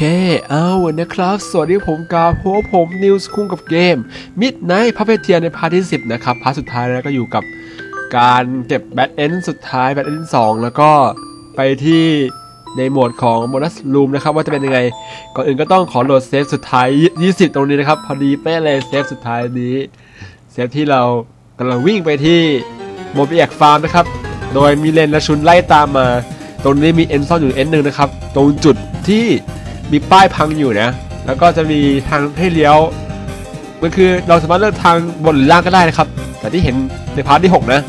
เคเอานะครับ สวัสดีผมกาพบผมนิวส์คุ้งกับเกม Midnight p u p p e t e e r ในพาร์ทที่ 10 นะครับ พาร์ทสุดท้ายแล้วก็อยู่กับการเก็บแบทเอนสุดท้ายแบทเอนสองแล้วก็ไปที่ในโหมดของโ o นัส o ูมนะครับ ว่าจะเป็นยังไง ก่อนอื่นก็ต้องขอโหลดเซฟสุดท้าย 20 ตรงนี้นะครับ พอดีเป๊ะเลยเซฟสุดท้ายนี้ เซฟที่เรากำลังวิ่งไปที่โมบิแอกฟาร์มนะครับ โดยมีเลนและชุนไล่ตามมา ตรงนี้มีเอ็นซ่อนอยู่เอ็นหนึ่งนะครับ ตรงจุดที่ มีป้ายพังอยู่นะ แล้วก็จะมีทางให้เลี้ยวมันคือเราสามารถเลือกทางบนหรือล่างก็ได้นะครับ แต่ที่เห็นในพาร์ทที่ 6 นะ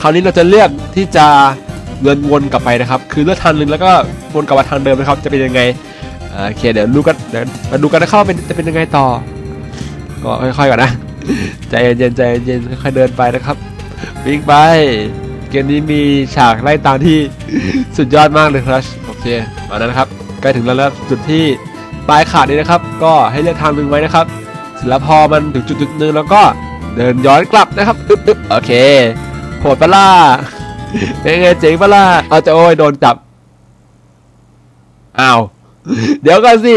คราวนี้เราจะเลือกที่จะเดินวนกลับไปนะครับ คือเลือกทางหนึ่งแล้วก็วนกลับมาทางเดิมนะครับ จะเป็นยังไงอ่าโอเคเดี๋ยวดูกันเดี๋ยวมาดูกันนะครับเป็นจะเป็นยังไงต่อ ก็ค่อยๆก่อนนะ ใจเย็นใจเย็นค่อยๆเดินไปนะครับวิ่งไปเกมนี้มีฉากไล่ตามที่สุดยอดมากเลยครับโอเคเอานั้นนะครับ ใกล้ถึงแล้วแล้วจุดที่ปลายขาดนี้นะครับ ก็ให้เลือกทางหนึ่งไว้นะครับเสร็จแล้วพอมันถึงจุดจุดหนึ่งแล้วก็เดินย้อนกลับนะครับอึ๊บอึ๊บโอเคโหดปะล่าเป็นไงเจ๋งปะล่าเอาจะโอ้ยโดนจับอ้าวเดี๋ยวก่อนสิ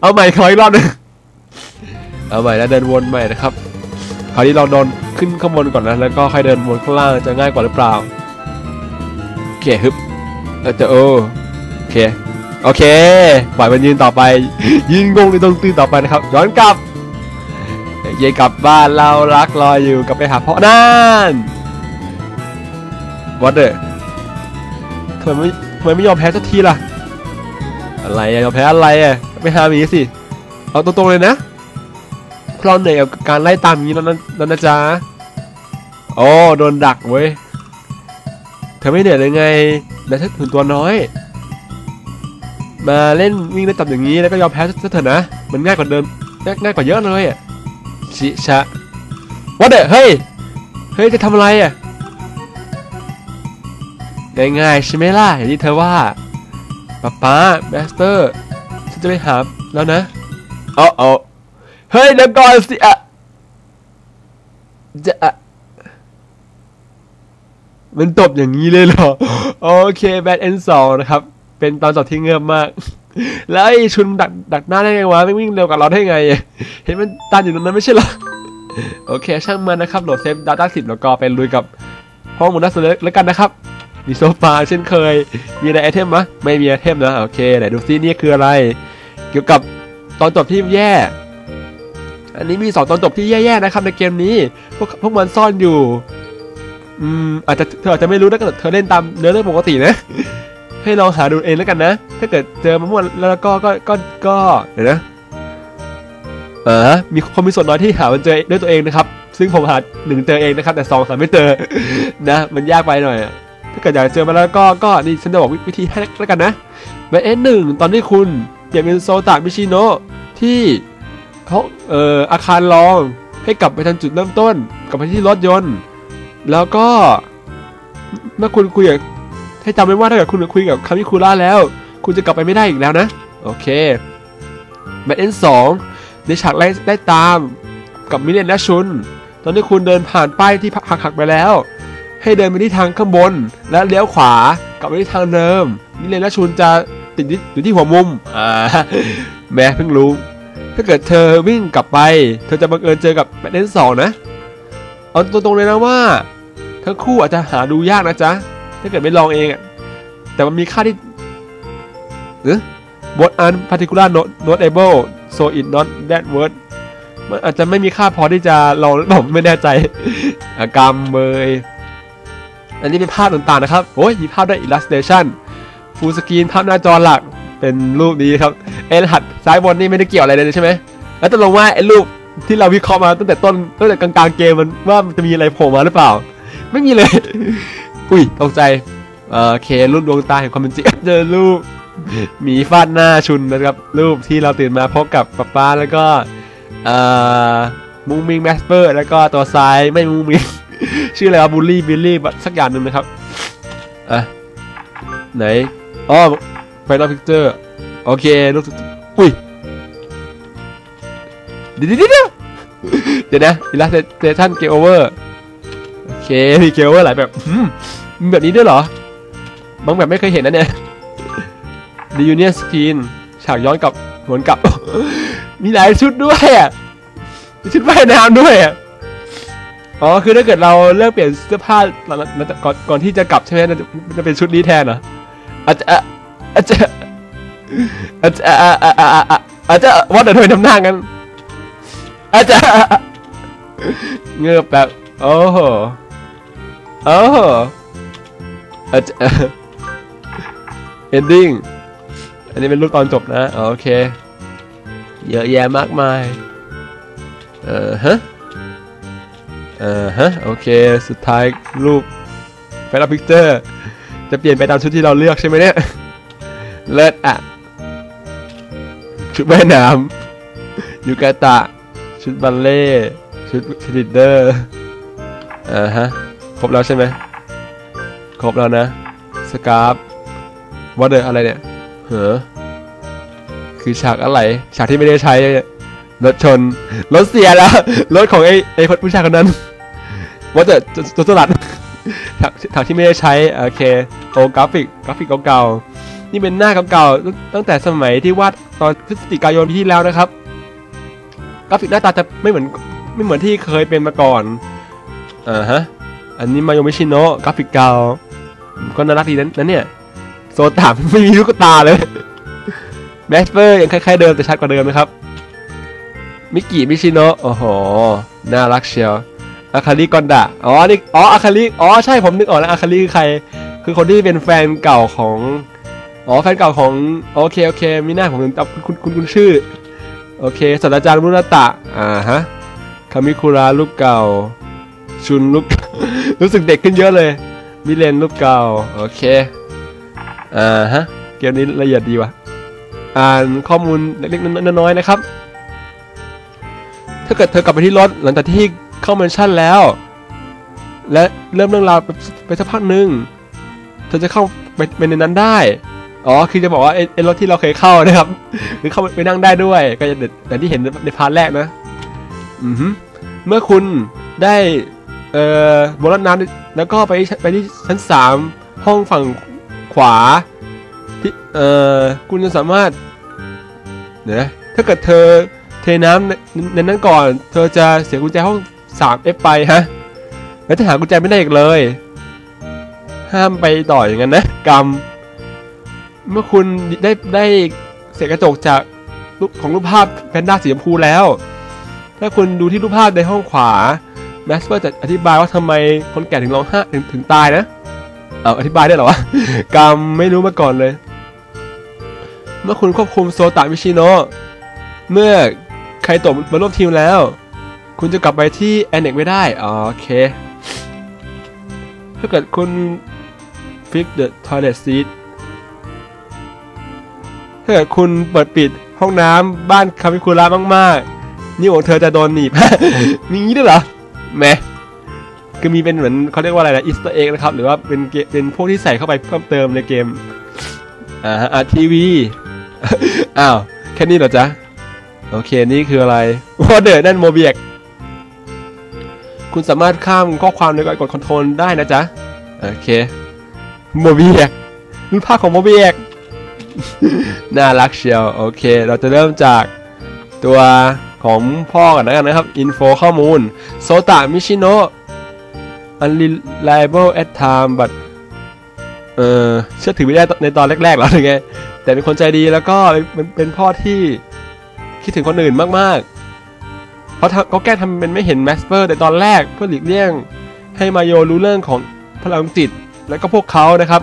เอาใหม่ขออีกรอบหนึงเอาใหม่แล้วเดินวนใหม่นะครับคราวนี้เราโดนขึ้นข้างบนก่อนนะแล้วก็ค่อยเดินวนข้างล่างจะง่ายกว่าหรือเปล่าโอเคฮึบแล้วจะโอโอเค โอเคปล่อยมันยืนต่อไป ยืนงงในตรงตื่นต่อไปนะครับ ย้อนกลับเย่กลับบ้านเรารักรอยอยู่กลับไปหาพ่อนั่นวัดเดอทำไมไม่ทำไมไม่ยอมแพ้สักทีล่ะ อะไรอะยอมแพ้อะไรอะไปหาหมีสิ เอาตรงๆเลยนะเพราะเหนื่อยกับการไล่ตามอย่างนี้แล้วนะนะจ๊ะโอ้โดนดักเว้ยเธอไม่เหนื่อยเลยไงแต่ถ้าถึงตัวน้อย มาเล่นวิ่งได้ตับอย่างนี้แล้วก็ยอมแพ้ซะเถอะนะ มันง่ายกว่าเดิมง่ายง่ายกว่าเยอะเลยอะชิชะวัดเดเฮ้ย เฮ้ย จะทำอะไรอะ ง่ายๆใช่ไหมล่ะ อย่างที่เธอว่าป๊าป๊าแมสเตอร์ ฉันจะไปหาแล้วนะเอาเอาเฮ้ยเดี๋ยวก่อนสิอะจะอะมันตบอย่างนี้เลยเหรอ โอเคแบทเอ็นสองนะครับ เป็นตอนจบที่เงือบมาก แล้วไอ้ชุนดักดักหน้าได้ไงวะไม่วิ่งเร็วกว่าเราได้ไง เห็นมันตันอยู่ตรงนั้นไม่ใช่เหรอ โอเค ช่างมันนะครับโหลดเซฟ Data 10แล้วก็ไปลุยกับห้องมูนัสเลยแล้วกันนะครับ มีโซฟาเช่นเคย มีอะไรไอเทมมะไม่มีไอเทมนะ โอเคไหนดูซินี่คืออะไร เกี่ยวกับตอนจบที่แย่ อันนี้มีสองตอนจบที่แย่ๆนะครับในเกมนี้ พวกพวกมันซ่อนอยู่ อืมอาจจะเธออาจจะไม่รู้ถ้าเกิดเธอเล่นตามเนื้อเรื่องปกตินะ ให้ลองหาดูเองแล้วกันนะ ถ้าเกิดเจอมะม่วงแล้วก็ก็ก็ก็เดี๋ยวนะเออมีคนมีส่วนน้อยที่หามันเจอด้วยตัวเองนะครับ ซึ่งผมหาหนึ่งเจอเองนะครับ แต่สองหาไม่เจอนะ มันยากไปหน่อยถ้าเกิดอยากเจอมาแล้วก็ก็นี่ฉันจะบอกวิธีให้แล้วกันนะใบเอหนึ่งตอนที่คุณเปลี่ยนเป็นโซตะมิชิโนะที่เขาเอ่ออาคารรองให้กลับไปทางจุดเริ่มต้น กลับไปที่รถยนต์ แล้วก็เมื่อคุณคุยกับ ให้จำไว้ว่าถ้าเกิดคุณคุยกับคามิคุระแล้ว คุณจะกลับไปไม่ได้อีกแล้วนะ โอเคแบทเอ็นสองในฉากไล่ได้ตามกับมิเลนและชุน ตอนที่คุณเดินผ่านป้ายที่หักหักไปแล้ว ให้เดินไปที่ทางข้างบน แล้วเลี้ยวขวากลับไปที่ทางเดิม มิเลนและชุนจะติดอยู่ที่หัวมุมอ่าแม่เพิ่งรู้ ถ้าเกิดเธอวิ่งกลับไป เธอจะบังเอิญเจอกับแบทเอ็นสองนะ เอาตรงๆเลยนะว่า ทั้งคู่อาจจะหาดูยากนะจ๊ะ ถ้าเกิดไม่ลองเองอะแต่มันมีค่าที่เออ both un particular not not able so it not that word มันอาจจะไม่มีค่าพอที่จะลองหรือเปล่าไม่แน่ใจอากรรมเบยอันนี้เป็นภาพต่างๆนะครับโอ้ยมีภาพด้วย illustration full screen ภาพหน้าจอหลักเป็นรูปนี้ครับไอ้รหัสซ้ายบนนี่ไม่ได้เกี่ยวอะไรเลยใช่ไหมแล้วตกลงว่าไอ้รูปที่เราวิเคราะห์มาตั้งแต่ต้นตั้งแต่กลางๆเกมมันว่ามันจะมีอะไรโผล่มาหรือเปล่า ไม่มีเลย อุ้ยตกใจเออเครูปดวงตาแห่งความเป็นจริงเจอรูปหมีฟาดหน้าชุนนะครับ รูปที่เราตื่นมาพบกับป๊าป๊าแล้วก็เอ่อมุงมิงแมสเปอร์ แล้วก็ตัวซ้ายไม่มุงมิง ชื่ออะไรวะบูลลี่บิลลี่สักอย่างหนึ่งนะครับอะไหนอ๋อไฟนอลพิกเจอร์โอเครูปอุ้ยเดี๋ยวเดี๋ยวเดี๋ยวนะอิลลัสเ t ชันเกมโอเวอร์โอเคมีเกลเวอร์หลายแบบ มีแบบนี้ด้วยเหรอ บางแบบไม่เคยเห็นนะเนี่ย reunion scene ฉากย้อนกลับหวนกลับ มีหลายชุดด้วยอะมีชุดว่ายน้ำด้วยอะอ๋อ คือถ้าเกิดเราเลือกเปลี่ยนเสื้อผ้าหลังหลังจากก่อนก่อนที่จะกลับใช่ไหมจะจะเป็นชุดนี้แทนเหรออาจจะอาจจะอาจจะอาจจะอาจจะว่าเดี๋ยวทำไมทำหน้างั้นอาจจะเงือบแบบโอ้โหโอ้โห เอาจจะ ending อันนี้เป็นรูปตอนจบนะโอเค เยอะแยะมากมาย เออฮะ เออฮะ โอเค สุดท้ายรูปไฟล์พิกเจอร์ จะเปลี่ยนไปตามชุดที่เราเลือกใช่ไหมเนี่ย เลิศอะ ชุดว่ายน้ำยูกาตะ ชุดบัลเล่ ชุดชลิดเดอร์ อ่าฮะ ครบแล้วใช่ไหม ครบแล้วนะสกาฟว่าเดออะไรเนี่ยเหรอคือฉากอะไร ฉากที่ไม่ได้ใช้รถชน รถเสียแล้ว รถของไอ้ไอ้คนผู้ชายคนนั้นว่าจะจะจะลัดฉากฉากที่ไม่ได้ใช้ โอเคโอกราฟิกกราฟิกเก่าๆ นี่เป็นหน้าเก่าๆ ตั้งแต่สมัยที่วาดตอนพฤศจิกายนปีที่แล้วนะครับ กราฟิกหน้าตาจะไม่เหมือนไม่เหมือนที่เคยเป็นมาก่อนอ่าฮะ อันนี้มาโยมิชิโนะกราฟิกเก่า ก็น่ารักดีนั้นนะเนี่ย โซตามไม่มีลูกตาเลยแมสเปอร์ยังคล้ายๆเดิมแต่ชัดกว่าเดิมนะครับ มิกิมิชิโนะโอ้โห น่ารักเชียวอาคาริกอนดะอ๋อนี่อ๋ออาคาริอ๋อใช่ผมนึกออกแล้วอาคาริคือใคร คือคนที่เป็นแฟนเก่าของอ๋อแฟนเก่าของโอเคโอเคมีหน้าผมจำคุณคุณคุณชื่อโอเคศาสตราจารย์มุรตะอ่าฮะคามิคุระลูกเก่าชุนลูกรู้สึกเด็กขึ้นเยอะเลย มิเลนลูกเก่า โอเค อ่าฮะ เกมนี้ละเอียดดีว่ะอ่านข้อมูลเล็กๆน้อยๆนะครับ ถ้าเกิดเธอกลับไปที่รถหลังจากที่เข้าเมนชั่นแล้ว และเริ่มเรื่องราวไปไปสักพักหนึ่งเธอจะเข้าไปไปในนั้นได้ อ๋อ คือจะบอกว่าไอ้ไอ้รถที่เราเคยเข้านะครับ หรือเข้าไปนั่งได้ด้วย ก็จะอย่างที่เห็นในพาร์ทแรกนะ อือฮึเมื่อคุณได้ เอ่อบนรถน้ำแล้วก็ไปไปที่ชั้นสามห้องฝั่งขวาที่เอ่อคุณจะสามารถเดี๋ยวนะถ้าเกิดเธอเทน้ำในในนั้นก่อน เธอจะเสียกุญแจห้อง 3F ไปฮะแล้วจะหากุญแจไม่ได้อีกเลย ห้ามไปต่ออย่างนั้นนะกรรม เมื่อคุณได้ได้เศษกระจกจากของรูปภาพแพนด้าสีชมพูแล้ว ถ้าคุณดูที่รูปภาพในห้องขวา แมสเปอร์จะอธิบายว่าทำไมคนแก่ถึงร้องไห้ถึงถึงตายนะ เอาอธิบายได้เหรอวะ กรรมไม่รู้มาก่อนเลย เมื่อคุณควบคุมโซตะมิชิโนะเมื่อใครตกมาร่วมทีมแล้ว คุณจะกลับไปที่แอนเน็กไม่ได้อ๋อโอเค ถ้าเกิดคุณ fix the toilet seat ถ้าเกิดคุณเปิดปิดห้องน้ำบ้านคามิคุระมาก ๆ นี่ของเธอจะโดนหนีบ มีงี้ด้วยเหรอ แมคือมีเป็นเหมือนเขาเรียกว่าอะไรนะอีสต์เอ็กนะครับ หรือว่าเป็นเป็นพวกที่ใส่เข้าไปเพิ่มเติมในเกม อ่าอะทีวี อ้าว แค่นี้เหรอจ๊ะ โอเค นี่คืออะไรวอเดอร์นั่นโมเบียกคุณสามารถข้ามข้อความในการกดคอนโทรลได้นะจ๊ะ โอเคโมเบียกรูปภาพของโมเบียกน่ารักเชียว โอเค เราจะเริ่มจากตัว ของพ่อกันแล้วกันนะครับอินโฟข้อมูลโซตะมิชิโนะ unreliable at time but เออเชื่อถือไม่ได้ในตอนแรกๆหรอหรือไงแต่เป็นคนใจดีแล้วก็เป็นเป็นพ่อที่คิดถึงคนอื่นมากๆเขาทำเขาแก้ทำเป็นไม่เห็นแมสเปอร์ในตอนแรกเพื่อหลีกเลี่ยง ให้มาโยรู้เรื่องของพลังจิตแล้วก็พวกเขานะครับ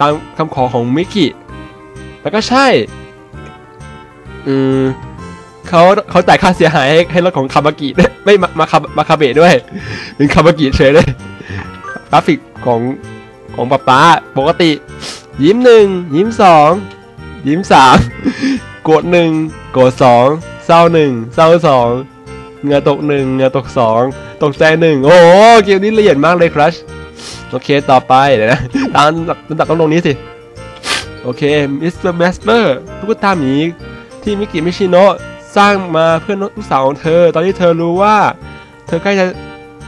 ตามคำขอของมิกิแล้วก็ใช่ อืม เขาเขาจ่ายค่าเสียหายให้ให้รถของคาบากิด้วยไม่มามาคามาคาเบะด้วยเป็นคาบากิเฉยเลยกราฟิกของของป๊าป๊าปกติ ยิ้มหนึ่งยิ้มสองยิ้มสามโกรธหนึ่งโกรธสองเศร้าหนึ่งเศร้าสองเงื่อตกหนึ่งเงื่อตกสองตกใจหนึ่งโอ้โหเกมนี้ละเอียดมากเลยครัชโอเคต่อไปเดี๋ยวนะตามลำดับต้องลงนี้สิโอเคมิสเตอร์แมสเปอร์ตุ๊กตาหมีที่มิกิมิชิโนะ สร้างมาเพื่อลูกสาวของเธอ ตอนที่เธอรู้ว่า เธอใกล้จะ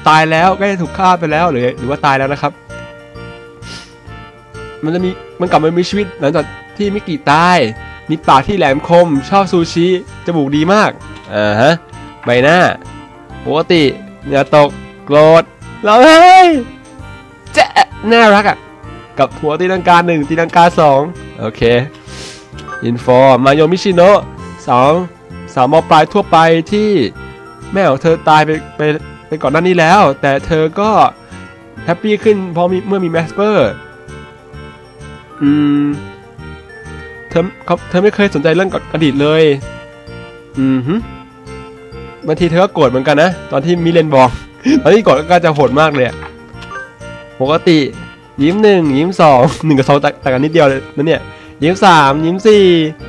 ตายแล้วใกล้จะถูกฆ่าไปแล้วหรือหรือว่าตายแล้วนะครับ มันจะมีมันกลับมามีชีวิตหลังจากที่มิกิตายมีปากที่แหลมคม ชอบซูชิจมูกดีมากอ่าฮะใบหน้าปกติเหงื่อตกโกรธร้องไห้เจ๊ะน่ารักอะกับหัวตีลังกาหนึ่งตีลังกาสองโอเคอินฟอร์มาโยมิชิโนะสอง สาวมปลายทั่วไปที่แม่ของเธอตายไปไปไปก่อนหน้านี้แล้ว แต่เธอก็แฮปปี้ขึ้นเพราะมีเมื่อมีแมสเปอร์อืมเธอเขาเธอไม่เคยสนใจเรื่องอดีตเลย อืมฮึบางทีเธอก็โกรธเหมือนกันนะ ตอนที่มิเลนบอก ตอนที่โกรธก็จะโหดมากเลยอะปกติ ยิ้มหนึ่งยิ้มสองหนึ่งกับสองแต่างกันนิดเดียวเลยนะเนี่ย ยิ้มสามยิ้มสี่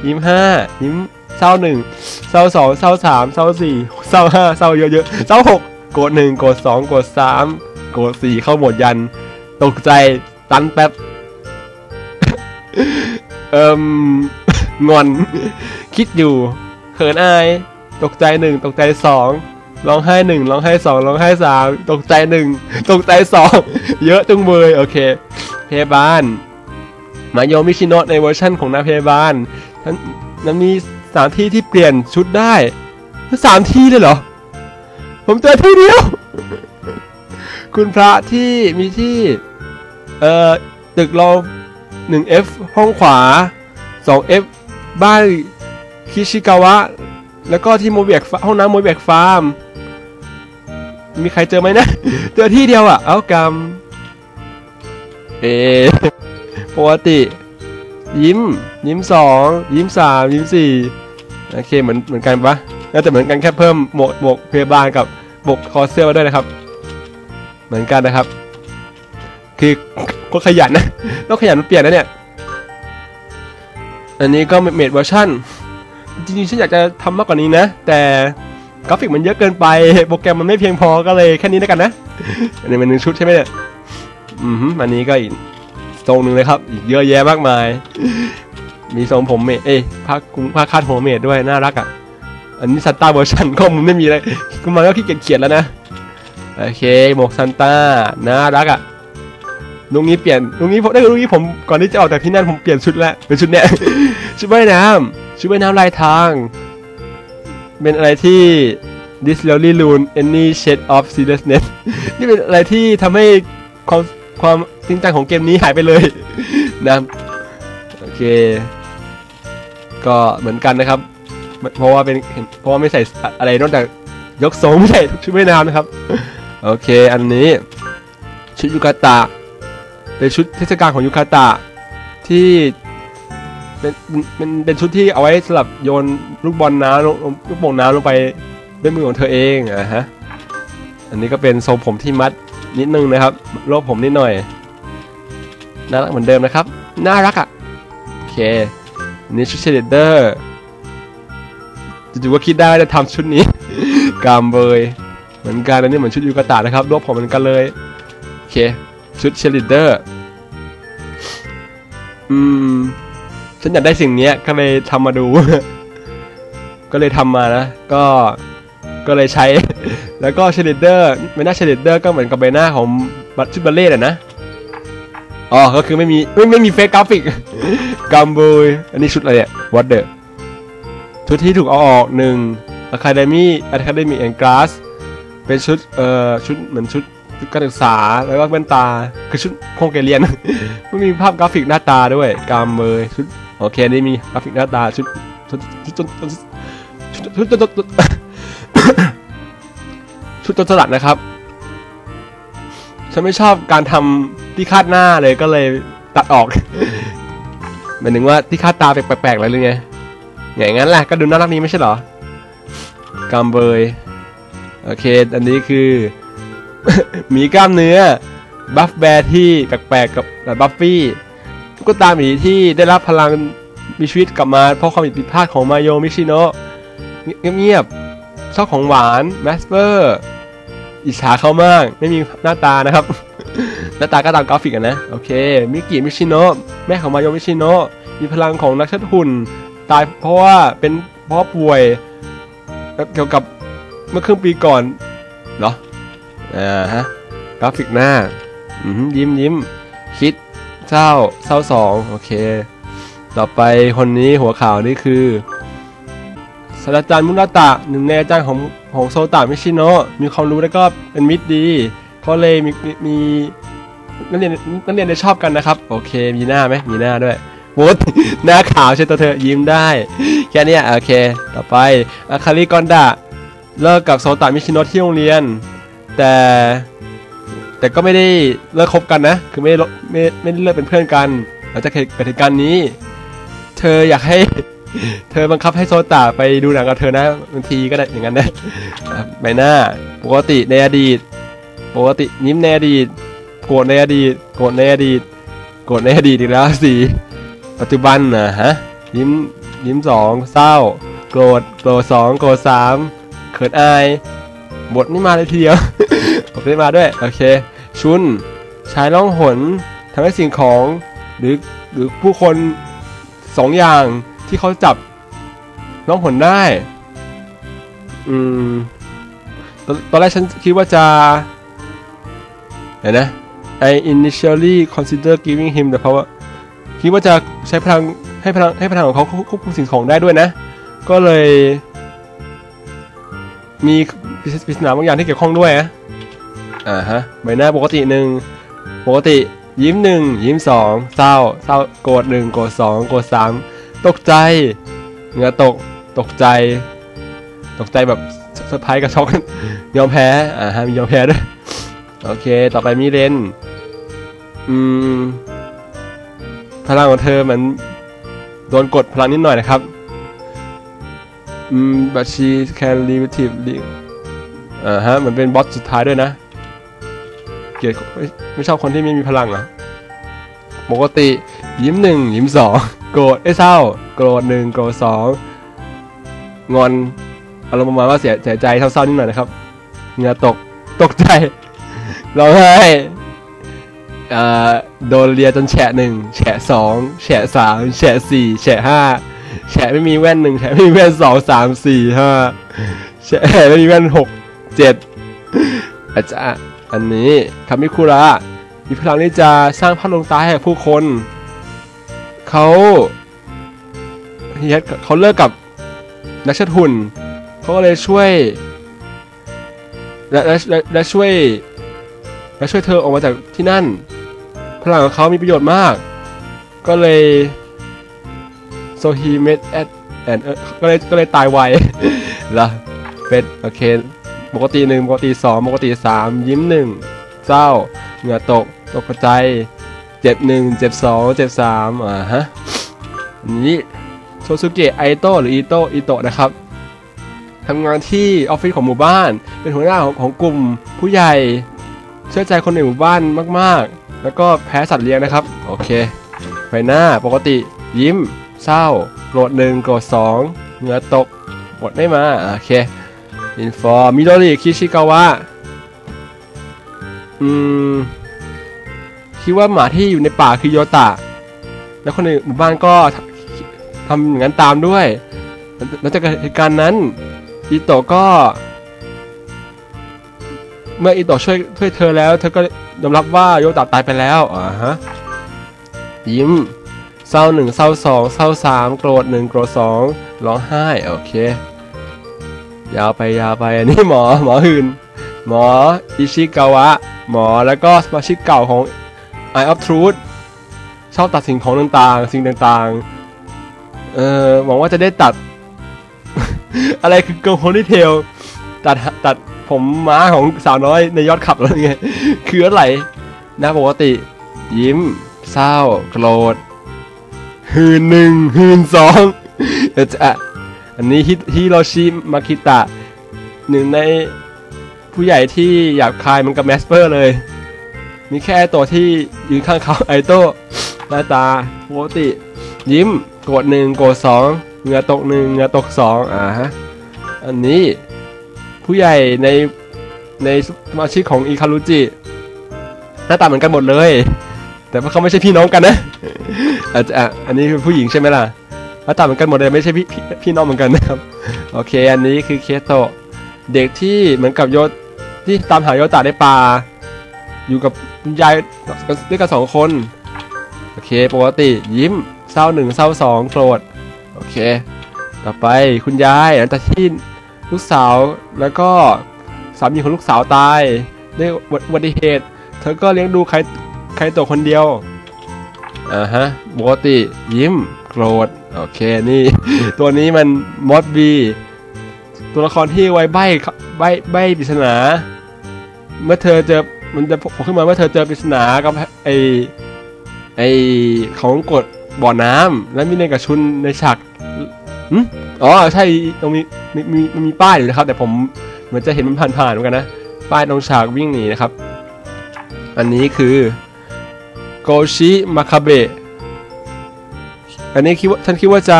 ยิ้มห้ายิ้ม เศร้าหนึ่งเศร้าสองเศร้าสามเศร้าสี่เศร้าห้าเศร้าเยอะๆเศร้าหกโกรธหนึ่งโกรธสองโกรธสามโกรธสี่เข้าหมดยัน ตกใจตันแป๊บเอิมงอน คิดอยู่เขินอาย ตกใจหนึ่งตกใจสองร้องไห้หนึ่งร้องไห้สองร้องไห้สามตกใจหนึ่งตกใจสองเยอะจุงเบยโอเค เพบาลมาโยมิชิโนะในเวอร์ชั่นของนางพบาลนั้นนั้นมี สานที่ที่เปลี่ยนชุดได้สามที่เลยเหรอ ผมเจอที่เดียว คุณพระที่มีที่ เอ่อ ตึกเรอ 1F ห้องขวา 2F บ้านคิชิกาวะ แล้วก็ที่โมเบียกห้องน้ำโมเบียกฟาร์ม มีใครเจอไหมนะ เจอที่เดียวอะ เอากำเอปกติ ยิ้ม ยิ้มสอง ยิ้มสาม ยิ้มสี่ โอเคเหมือนเหมือนกันปะน่าจะเหมือนกันแค่เพิ่มหมวกหมวกพยาบาลกับหมวกคอเสื้อมาด้วยนะครับ เหมือนกันนะครับ คือก็ขยันนะต้องขยันเปลี่ยนนะเนี่ย อันนี้ก็เมดเวอร์ชั่น จริงๆฉันอยากจะทำมากกว่านี้นะ แต่กราฟิกมันเยอะเกินไป โปรแกรมมันไม่เพียงพอก็เลยแค่นี้แล้วกันนะ อันนี้มันหนึ่งชุดใช่ไหมเนี่ย อืมอันนี้ก็อีกทรงหนึ่งเลยครับ อีกเยอะแยะมากมาย มีทรงผมเมเอ้ผ้าคุผ้าคาดหัวเมดด้วยน่ารักอะ อันนี้ซันต้าเวอร์ชันก็มันไม่มีอะไรก็มันก็ขี้เกียจเขียนแล้วนะ โอเคหมวกซันต้าน่ารักอะลุงนี้เปลี่ยนลุงนี้ผมได้ลุงนี้ผมก่อนที่จะออกจากที่นั่นผมเปลี่ยนชุดแล้วเป็นชุดเนี้ยชุดว่ายน้ำชุดว่ายน้ำลายทาง เป็นอะไรที่ this really ruin any shade of seriousness นี่เป็นอะไรที่ทำให้ความความจริงจังของเกมนี้หายไปเลยนะโอเค ก็เหมือนกันนะครับ เพราะว่าเป็นเพราะว่าไม่ใส่อะไรนอกจากยกทรงไม่ใส่ชุดว่ายน้ำนะครับ โอเค อันนี้ชุดยูกาตะเป็นชุดเทศกาลของยูคาตะที่เป็นเป็นเป็นชุดที่เอาไว้สำหรับโยนลูกบอลน้ำลงลูกโป่งน้ำลงไปด้วยมือของเธอเองอะฮะอันนี้ก็เป็นทรงผมที่มัดนิดนึงนะครับโลบผมนิดหน่อยน่ารักเหมือนเดิมนะครับ น่ารักอะโอเค นี่ชุดเชดเดอร์จู่ๆว่าคิดได้จะทำชุดนี้ กามเบย เหมือนกันอันนี้เหมือนชุดยูกาตะนะครับรวบผมเหมือนกันเลย โอเค ชุดเชลิเดอร์อืม ฉันอยากได้สิ่งนี้ก็เลยทำมาดู ก็เลยทำมานะ ก็ก็เลยใช้ แล้วก็เชลิเดอร์ใบหน้าเชลิเดอร์ก็เหมือนกับใบหน้าของชุดบัลเล่ต์นะอ๋อก็คือไม่มีไม่ไม่มีเฟกกราฟิก กรมเบยอันนี้ชุดอะไรเนี่ยวอเดอร์ชุดที่ถูกเอาออกหนึ่งอะค Academy Academy and Glass เป็นชุด เอ่อ ชุดเหมือนชุดชุดการศึกษา แล้วก็แว่นตา คือชุดโครงเกเรียน มันมีภาพกราฟิกหน้าตาด้วยกามเบยชุด โอเคนี่มีกราฟิกหน้าตา ชุด ชุด ชุดชุดชุดชุดชุดชุดชุต้นสลัดนะครับ ฉันไม่ชอบการทำที่คาดหน้าเลยก็เลยตัดออก หมายถึงว่าที่คาดตาแปลกๆอะไรหรือไงอย่างนั้นแหละก็ดูน่ารักนี้ไม่ใช่หรอกามเบยโอเค อันนี้คือมีกล้ามเนื้อบัฟแบร์ที่แปลกๆกับบัฟฟี่ตุ๊กตาหมีที่ได้รับพลังมีชีวิตกลับมาเพราะความผิดพลาดของมาโยมิชิโนะเงียบๆชอบของหวานแมสเปอร์อิจฉาเขามาก ไม่มีหน้าตานะครับ หน้าตาก็ตามกราฟิกนะ โอเค มิกิมิชิโนะแม่ของมาโยมิชิโนะมีพลังของนักชัดหุ่น ตายเพราะว่าเป็นเพราะป่วย เกี่ยวกับเมื่อครึ่งปีก่อนเหรออ่าฮะกราฟิกหน้าอืมยิ้มยิ้มคิดเศร้าเศร้าสองโอเค ต่อไปคนนี้หัวข่าวนี่คือศาสตราจารย์มุราตะหนึ่งในอาจารย์ของของโซตะมิชิโนะมีความรู้แล้วก็เป็นมิตรดี เขาเลยมีมีมีนักเรียนนักเรียนได้ชอบกันนะครับ โอเคมีหน้าไหมมีหน้าด้วยโว้หน้าขาวใช่ตัวเธอยิ้มได้ แค่นี้โอเค ต่อไปอาคาริกอนดะเลิกกับโซตะมิชิโนะที่โรงเรียน แต่ แต่ก็ไม่ได้เลิกคบกันนะ คือไม่ได้ไม่ไม่ได้เลิกเป็นเพื่อนกันหลังจากเกิดเหตุการณ์นี้ เธออยากให้ เธอบังคับให้โซตะไปดูหนังกับเธอนะบางทีก็ได้อย่างนั้นนะใบหน้าปกติในอดีต ปกติยิ้มในอดีตโกรธในอดีตโกรธในอดีตโกรธในอดีตอีกแล้วสีปัจจุบันนะฮะยิ้มยิ้มสองเศร้า โกรธโกรธสองโกรธสามเขินอายบทไม่มาเลยทีเดียวบทไม่มาด้วยโอเค ชุนใช้ล่องหนทำให้สิ่งของหรือหรือผู้คนสองอย่างที่เขาจับล่องหนได้อืมตอนตอนแรกฉันคิดว่าจะ ห็นนะ I initially consider giving him the power คิดว่าจะใช้พลังให้พลังให้พลังของเขาควบคุมสิ่งของได้ด้วยนะ ก็เลย มีปริศนาบางอย่างที่เกี่ยวข้องด้วยนะอ่าฮะใบหน้าปกติหนึ่งปกติยิ้มหนึ่งยิ้มสองเศร้าเศร้าโกรธหนึ่งโกรธสองโกรธสามตกใจเหงื่อตกตกใจ ตกใจแบบเซอร์ไพรส์กับช็อกยอมแพ้อ่าฮะมียอมแพ้ด้วย โอเค ต่อไปมีเรน อืม พลังของเธอเหมือนโดนกดพลังนิดหน่อยนะครับ อืม but she can relatively อ่าฮะ เหมือนเป็นบอสสุดท้ายด้วยนะ เกลียดไม่ไม่ชอบคนที่ไม่มีพลังเหรอะปกติ ยิ้มหนึ่งยิ้มสองโกรธ เอ้เศร้า โกรธหนึ่งโกรธสองงอนอารมณ์ประมาณว่าเสียเสียใจเศร้าๆนิดหน่อยนะครับเหงื่อตกตกใจ ร้องไห้เอ่อโดนเลียจนแฉะหนึ่งแฉะสองแฉะสามแฉะสี่แฉะห้าแฉะไม่มีแว่นหนึ่งแฉะไม่มีแว่นสองสามสี่ห้าแฉะไม่มีแว่นหกเจ็ดอาจารย์อันนี้คามิคุระมีพลังที่จะสร้างพัดลมตาให้กับผู้คนเขาเฮียเขาเลิกกับนักเชิดหุ่นเขาก็เลยช่วยและและและช่วย และช่วยเธอออกมาจากที่นั่น พลังของเขามีประโยชน์มาก ก็เลย so he made at and เอ่อก็เลยก็เลยตายไวเหรอเป็นโอเคปกติหนึ่งปกติสองปกติสามยิ้มหนึ่งเศร้าเหงื่อตกตกใจเจ็บหนึ่งเจ็บสองเจ็บสามอ่าฮะนี้โชซุเกะไอโตหรืออิโตอิโตนะครับทำงานที่ออฟฟิศของหมู่บ้าน เป็นหัวหน้าของของกลุ่มผู้ใหญ่ เชื่อใจคนในหมู่บ้านมากๆ แล้วก็แพ้สัตว์เลี้ยงนะครับ โอเคใบหน้าปกติ ยิ้ม เศร้าโกรธหนึ่งโกรธสองเหงื่อตกหมดไม่มา โอเคอินฟอร์มิโดริคิชิกาวะอืมคิดว่าหมาที่อยู่ในป่าคือโยตะ แล้วคนในหมู่บ้านก็ทำอย่างนั้นตามด้วยหลังจากเหตุการณ์นั้นอิโตะก็ เมื่ออิโตะช่วยช่วยเธอแล้ว เธอก็ยอมรับว่าโยตะตายไปแล้วอ่าฮะยิ้มเศร้าหนึ่งเศร้าสองเศร้าสามโกรธหนึ่งโกรธสองร้องไห้โอเค ยาวไปยาวไปอันนี้หมอหมอหืนหมออิชิกาวะ หมอแล้วก็สมาชิกเก่าของ Eye of Truth ชอบตัดสิ่งของต่างๆ สิ่งต่างๆ เออหวังว่าจะได้ตัด อะไรคือเกิร์ลโพนิเทลตัดตัด ผมม้าของสาวน้อยในยอดขับอะไรเงี้ยคืออะไรนะปกติ ยิ้ม เศร้าโกรธหืนหนึ่งหืนสองเดี๋ยวจะอันนี้ฮิฮิโรชิมาคิตะหนึ่งในผู้ใหญ่ที่หยาบคายมันกับแมสเปอร์เลย มีแค่ตัวที่ยืนข้างเขาไอโต้หน้าตาปกติ ยิ้ม โกรธหนึ่งโกรธสองเหงื่อตกหนึ่งเหงื่อตกสองอ่าฮะอันนี้ ผู้ใหญ่ในในสมาชิกของอิคารุจิหน้าตาเหมือนกันหมดเลย แต่ว่าเขาไม่ใช่พี่น้องกันนะอาจจะอันนี้คือผู้หญิงใช่ไหมล่ะหน้าตาเหมือนกันหมดเลยไม่ใช่พี่พี่พี่น้องเหมือนกันนะครับโอเค อันนี้คือเคโตะเด็กที่เหมือนกับโยที่ตามหาโยตะในป่าอยู่กับคุณยายด้วยกันสองคนโอเคปกติยิ้มศร้าหนึ่งเศร้าสองโกรธโอเค ต่อไปคุณยายหลังจากที่ ลูกสาวแล้วก็สามีของลูกสาวตายด้วยอุบัติเหตุ เธอก็เลี้ยงดูใครใครตัวคนเดียวอ่าฮะปกติยิ้มโกรธโอเคนี่ ตัวนี้มันมอสบีตัวละครที่ไว้ใบใบใบปริศนา เมื่อเธอเจอมันจะโผล่ขึ้นมาเมื่อเธอเจอปริศนากับไอไอของกดบ่อน้ำและมีเนกบชุนในฉากหึ อ๋อใช่ตรงนี้มีมีมันมีป้ายอยู่นะครับ แต่ผมเหมือนจะเห็นมันผ่านๆเหมือนกันนะ ป้ายตรงฉากวิ่งหนีนะครับ อันนี้คือโกชิมาคาเบะอันนี้คิดว่าฉันคิดว่าจะ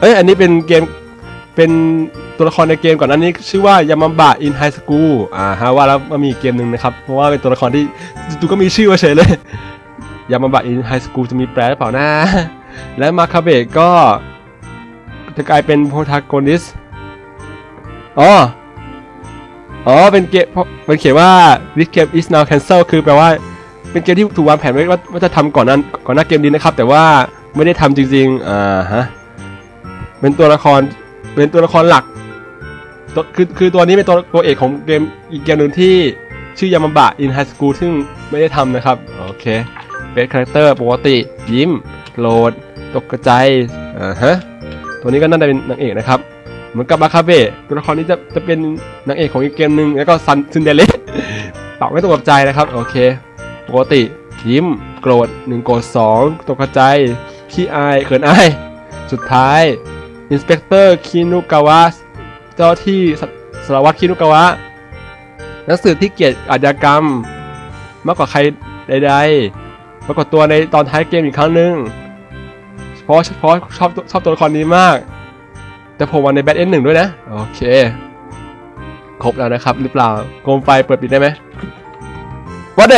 เอ้ยอันนี้เป็นเกมเป็นตัวละครในเกมก่อนอันนี้ชื่อว่ายามาบะอินไฮสคูลอ่าฮะว่าแล้วมันมีเกมหนึ่งนะครับ เพราะว่าเป็นตัวละครที่ดูก็มีชื่อว่าเฉยเลยยามาบะอินไฮสคูลจะมีแปลหรือเปล่านะและมาคาเบะก็ จะกลายเป็นโปรทากอนิสอ๋อ อ๋อ เป็นเกมมันเขียนว่า this game is now cancel คือแปลว่า เป็นเกมที่ถูกวางแผนไว้ว่าจะทำก่อนนั้นก่อนหน้าเกมนี้นะครับ แต่ว่าไม่ได้ทำจริงๆ อ่าฮะ เป็นตัวละคร เป็นตัวละครหลักตัวคือคือตัวนี้เป็นตัวตัวเอกของเกมอีกเกมหนึ่งที่ชื่อยามาบะ in high school ซึ่งไม่ได้ทำนะครับ โอเคเป็นคาแรคเตอร์ปกติ ยิ้มโกรธตกกระจอ่าฮะ ตัวนี้ก็น่าจะเป็นนางเอกนะครับเหมือนกับมาคาเบะตัวละครนี้จะจะเป็นนางเอกของอีกเกมหนึ่งแล้วก็ซันซินเดเลสเป่าไม่ตกกับใจนะครับโอเคปกติยิ้มโกรธหนึ่งโกรธสองตกใจขี้อายเขินอายสุดท้ายอินสเปกเตอร์คินุกาวะเจ้าที่สารวัตรคินุกาวะนักสืบที่เกียรติอาชญากรรม มากกว่าใครใดๆปรากฏตัวในตอนท้ายเกมอีกครั้งหนึ่ง เพราะเพราะชอบชอบตัวละครนี้มาก แต่ผมวันในแบทเอ็นหนึ่งด้วยนะ โอเค ครบแล้วนะครับ หรือเปล่าโคมไฟเปิดปิดได้ไหมวัดเด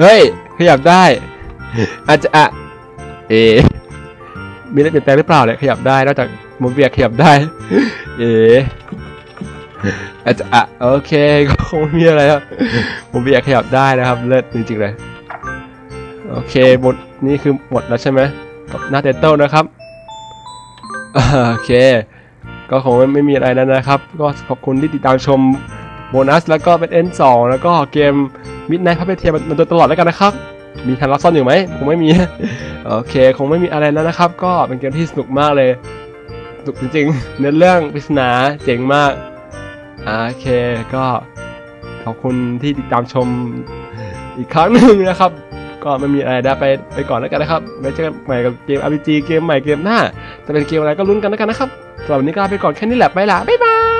เฮ้ย ขยับได้ อาจจะอะเอ มีอะไรเปลี่ยนแปลงหรือเปล่าเลยขยับได้ นอกจากโมเบียขยับได้ เออาจจะอะโอเคก็คงไม่มีอะไรครับโมเบียขยับได้นะครับ เลิศจริงๆเลย โอเคหมดนี่คือหมดแล้วใช่ไหม กับหน้าเตเติลนะครับโอเค ก็คงไม่มีอะไรแล้วนะครับ ก็ขอบคุณที่ติดตามชมโบนัส แล้วก็เป็น N2 แล้วก็เกม Midnight Puppet มันตลอดแล้วกันนะครับ มีทันลักซ่อนอยู่ไหมคงไม่มี โอเค คงไม่มีอะไรแล้วนะครับ ก็เป็นเกมที่สนุกมากเลยสนุกจริงๆเนื้อเรื่องปริศนาเจ๋งมากโอเคก็ขอบคุณที่ติดตามชมอีกครั้งหนึ่งนะครับ ก็ไม่มีอะไรนะไปไปก่อนแล้วกันนะครับไว้เจอกันใหม่กับเกม RPG เกมใหม่เกมหน้า จะเป็นเกมอะไรก็ลุ้นกันแล้วกันนะครับสำหรับวันนี้ก็ลาไปก่อนแค่นี้แหละไปละบ๊ายบาย